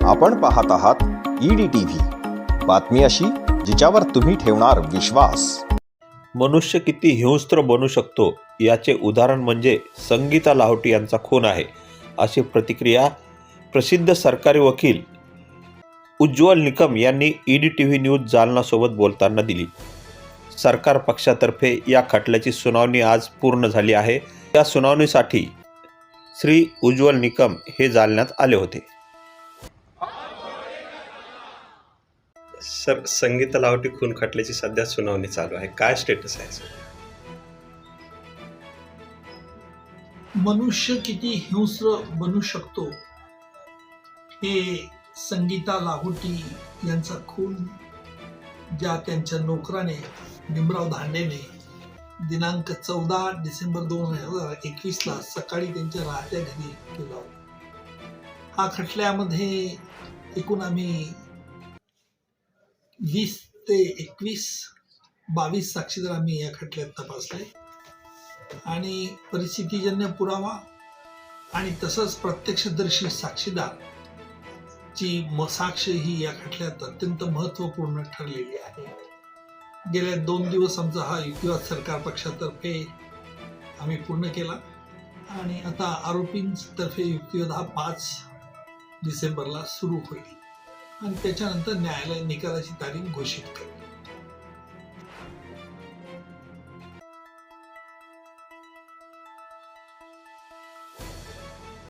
आपण पाहत आहात ईडी टीव्ही बातमी अशी जिच्यावर तुम्ही ठेवणार विश्वास. मनुष्य किती हिंस्त्र बनू शकतो याचे उदाहरण म्हणजे संगीता लाहोटी यांचा खून आहे अशी प्रतिक्रिया प्रसिद्ध सरकारी वकील उज्ज्वल निकम यांनी ईडी टी व्ही न्यूज जालनासोबत बोलताना दिली. सरकार पक्षातर्फे या खटल्याची सुनावणी आज पूर्ण झाली आहे. या सुनावणीसाठी श्री उज्ज्वल निकम हे जालण्यात आले होते. सर संगीता लाहोटी खून खटल्याची सध्या सुनावणी चालू आहे. काय स्टेटस आहे सर? मनुष्य किती हिंस्र बनू शकतो? हे संगीता लाहोटी यांचा खून ज्या त्यांच्या नोकराने भीमराव धांडेने दिनांक चौदा डिसेंबर दोन हजार एकवीसला सकाळी त्यांच्या राहत्या घरी केला होता. हा खटल्यामध्ये एकूण आम्ही वीस ते एकवीस बावीस साक्षीदार आम्ही या खटल्यात तपासले. आणि परिस्थितीजन्य पुरावा आणि तसंच प्रत्यक्षदर्शी साक्षीदार ची म- साक्ष ही या खटल्यात अत्यंत महत्त्वपूर्ण ठरलेली आहे. गेल्या दोन दिवस आमचा हा युक्तिवाद सरकार पक्षातर्फे आम्ही पूर्ण केला. आणि आता आरोपींतर्फे युक्तिवाद हा पाच डिसेंबरला सुरू होईल. आणि त्याच्यानंतर न्यायालय निकालाची तारीख घोषित करते.